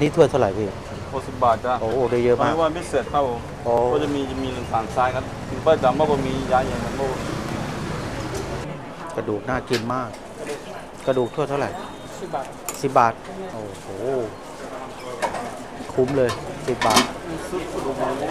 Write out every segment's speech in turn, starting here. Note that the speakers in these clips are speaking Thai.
อันนี้ถ้วยเท่าไหร่พี่หกสิบบาทจ้ะโอ้โหได้เยอะตอนมากนี้วันพิเศษครับผมโอ้ ก็จะมีจะมีทางซ้ายครับซิมเปิลจัมโบ้ก็มียาเย็นจัมโบ้กระดูกน่ากินมาก กระดูกถ้วยเท่าไหร่สิบบาทสิบบาท โอ้โห คุ้มเลยสิบบาท ซุปกระดูกหมู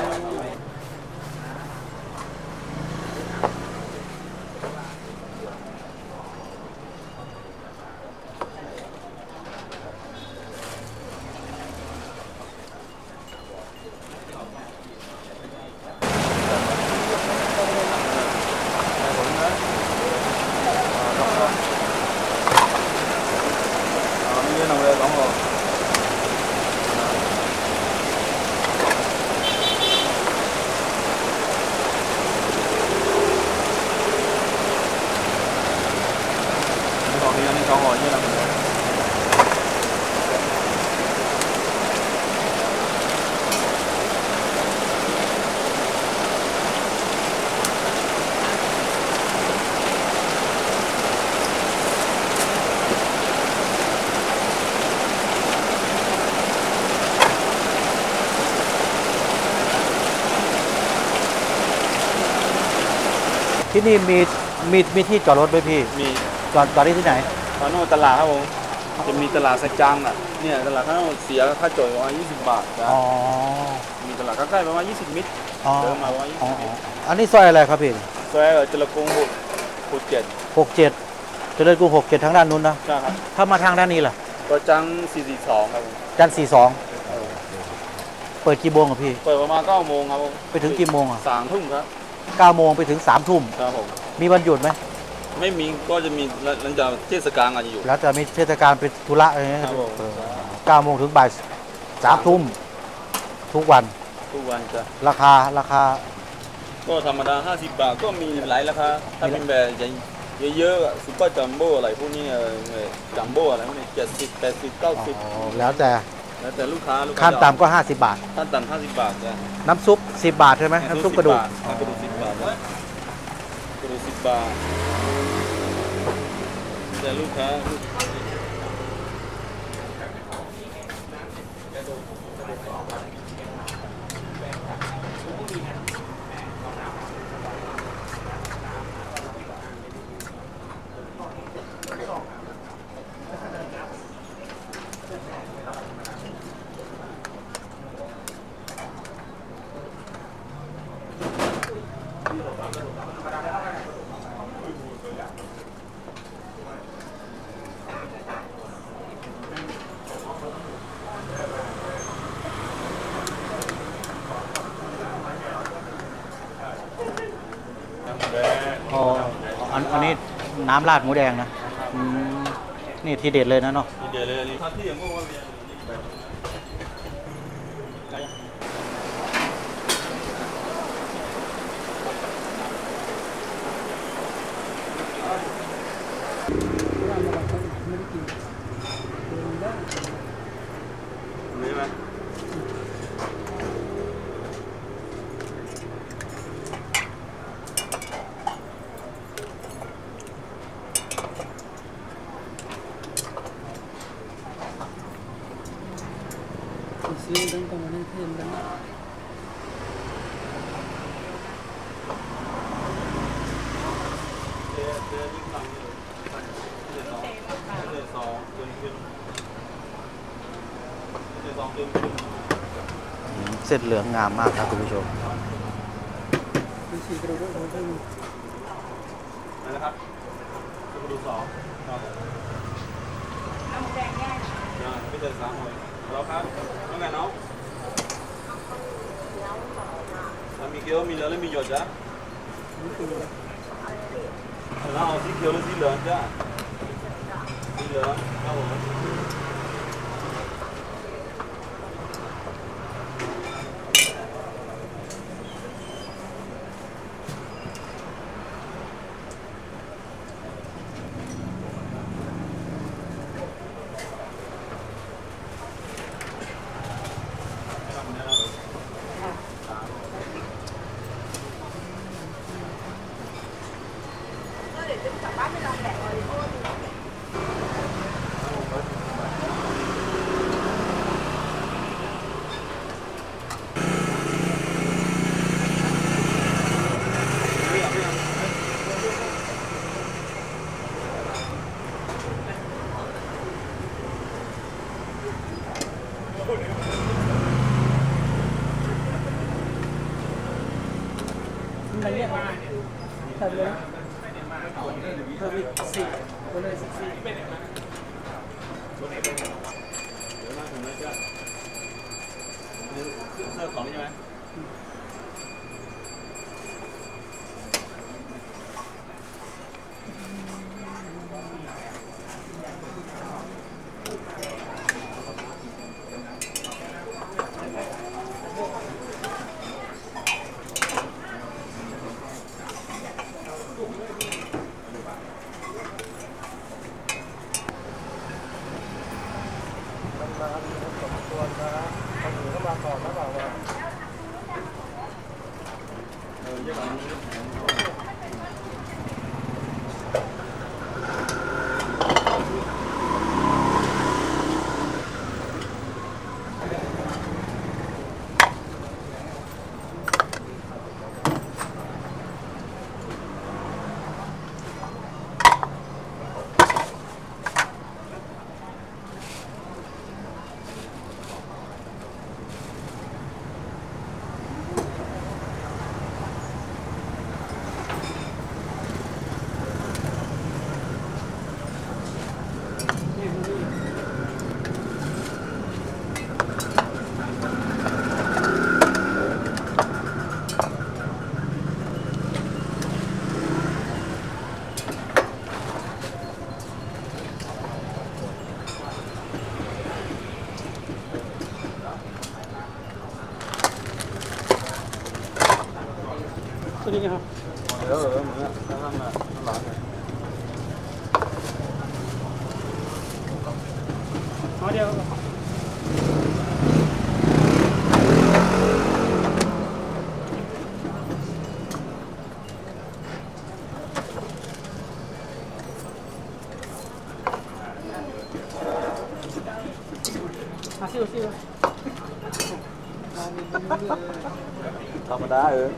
còn thì anh câu hỏi như là mình ที่นี่มีมีมีที่จอดรถไหมพี่ มี จอดจอดได้ที่ไหน พาโน่ตลาดครับผม จะมีตลาดสัจจังอะ เนี่ยตลาดข้าวเสียค่าจ่อยประมาณ20 บาทนะอ๋อมีตลาดใกล้ๆประมาณ20มิตร อ๋อเดินมาประมาณอ๋อ20มิตรอันนี้ซอยอะไรครับพี่ซอยเจริญกรุงบุตรภูเก็ตหกเจ็ดเจริญกรุงหกเจ็ดทางด้านนู้นนะใช่ครับถ้ามาทางด้านนี้ล่ะก็จัง 442 ครับผมจันสี่สองเปิดกี่โมงอะพี่ เปิดประมาณ9โมงครับผมไปถึงกี่โมงอะสามทุ่มครับเก้าโมงไปถึงสามทุ่ม ครับผมมีวันหยุดไหม ไม่มีก็จะมีหลังจากเทศกาลอาจจะอยู่ แล้วจะมีเทศกาลเป็นธุระอะไรเงี้ยครับผมเก้าโมงถึงบ่ายสามทุ่มทุกวัน ทุกวันจะราคาราคา ก็ธรรมดา 50 บาทก็มีหลายราคาถ้าเป็นแบบใหญ่เยอะๆซุปเปอร์จัมโบ้อะไรพวกนี้เออจัมโบ้อะไรพวกนี้เจ็ดสิบแปดสิบเก้าสิบอ๋อ แล้วแต่แล้วแต่ลูกค้าลูกค้าขั้นต่ำก็ 50 บาท ขั้นต่ำห้าสิบบาทจ้ะน้ำซุป 10 บาทใช่ไหมน้ำซุปกระดูก น้ำกระดูกสิบบาทนะกระดูกสิบบาท แต่ลูกค้า อันอันนี้น้ำราดหมูแดงนะอืมนี่ทีเด็ดเลยนะเนาะ เดี๋ยวเลยอันนี้ถ้าที่ยังก็ว่าเรียนไหม ซื้อตั้งแต่วันนี้เพิ่มแล้ว เดือนเดือนยิ่งต่ำเลยเดือนสองเดือนสองเดือนขึ้นเดือนสองเดือนขึ้น อืมเส้นเหลืองงามมากครับคุณผู้ชมมีสี่กระดูกของเพิ่มนะครับกระดูกสองครับน้ำแดงแยกนะไม่เกินสามหน่วย เราครับว่าไงน้องแล้วมีเกี๊ยวมีเหลือแล้วมีหยดจ้ะแล้วเอาสีเขียวหรือสีเหลืองจ้ะสีเหลืองครับผม Oh, เออเยอะกว่านี้ ตัวนี้ครับ เออเออเหมือนกันแล้วนั่นน่ะหลานเนี่ย อ๋อเดียวอาซิวซิวธรรมดาเออ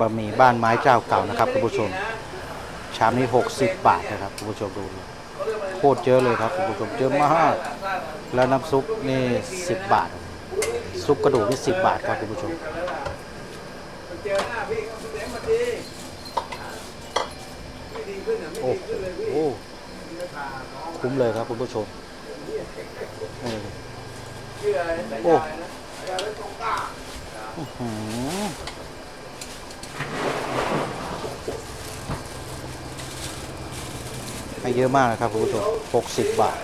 บะหมี่บ้านไม้เจ้าเก่านะครับคุณผู้ชม ชามนี้ 60 บาทนะครับคุณผู้ชมดูโคตรเยอะเลยครับคุณผู้ชมเยอะมากแล้วน้ำซุปนี่ 10 บาท ซุปกระดูกนี่ 10 บาทครับคุณผู้ชมโอ้โหคุ้มเลยครับคุณผู้ชมเออโอ้อื้อหือ ให้เยอะมากนะครับคุณผู้ชม60 บาท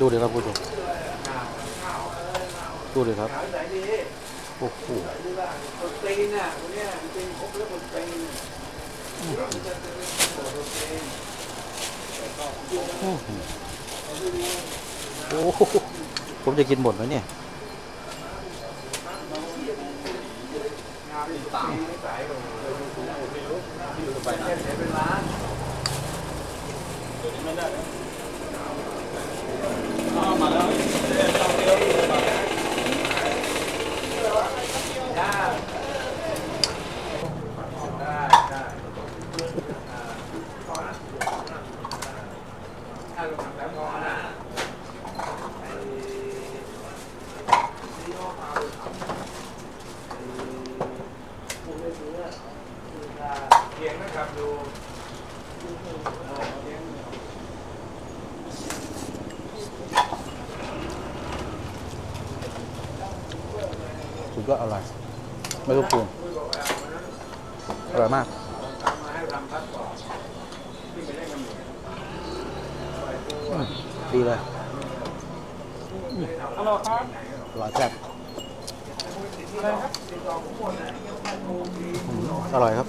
ดูดิครับคุณผู้ชมดูดิครับโอ้โหโอ้โหผมจะกินหมดไหมเนี่ยเอามาแล้วเออเอาเดียวมาแล้ว สุดยอดอ ร่อย ไม่รู้ปรุงอร่อยมากดีเลยอร่อยครับอร่อยแซ่บอร่อยครับ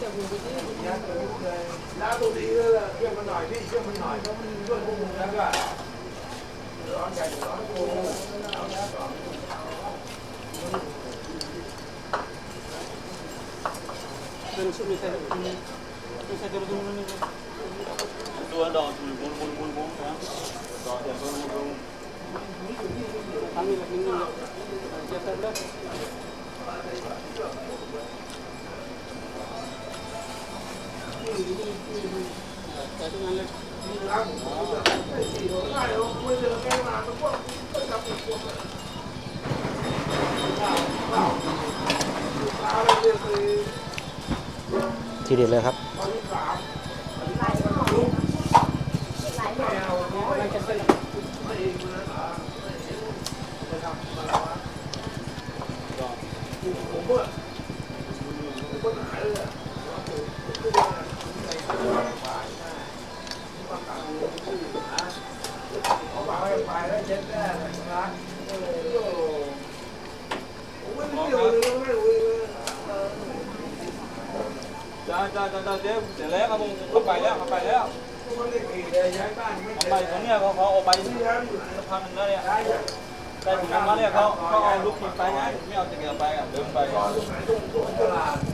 อืมอร่อยครับโลได้ยินไหมครับ Terus bisa ini bisa terus dulu nih. ตัวดอกบุญบุญบุญบุญนะดอกเดี๋ยวบุญบุญทำนี่แบบนี้เลยเจ็บเต็มเลยแต่ต ทีเด็ดเลยครับมันจะเป็น จ้าจ้าจ้าจ้าเจ๊เสร็จแล้วครับผมเขาไปแล้วเขาไปแล้วเขาไปตรงเนี้ยเขาเขาเอาไปสักพักหนึงแล้วเนี่ยได้ถึงนั้นมาเนี่ยเขาเขาเอาลูกทีมไปไงไม่เอาตะเกียบไปอะเดินไปจ้าจ้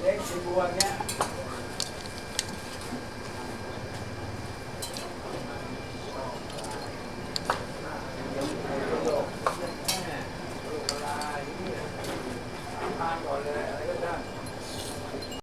เล็กสีบัวเงี้ย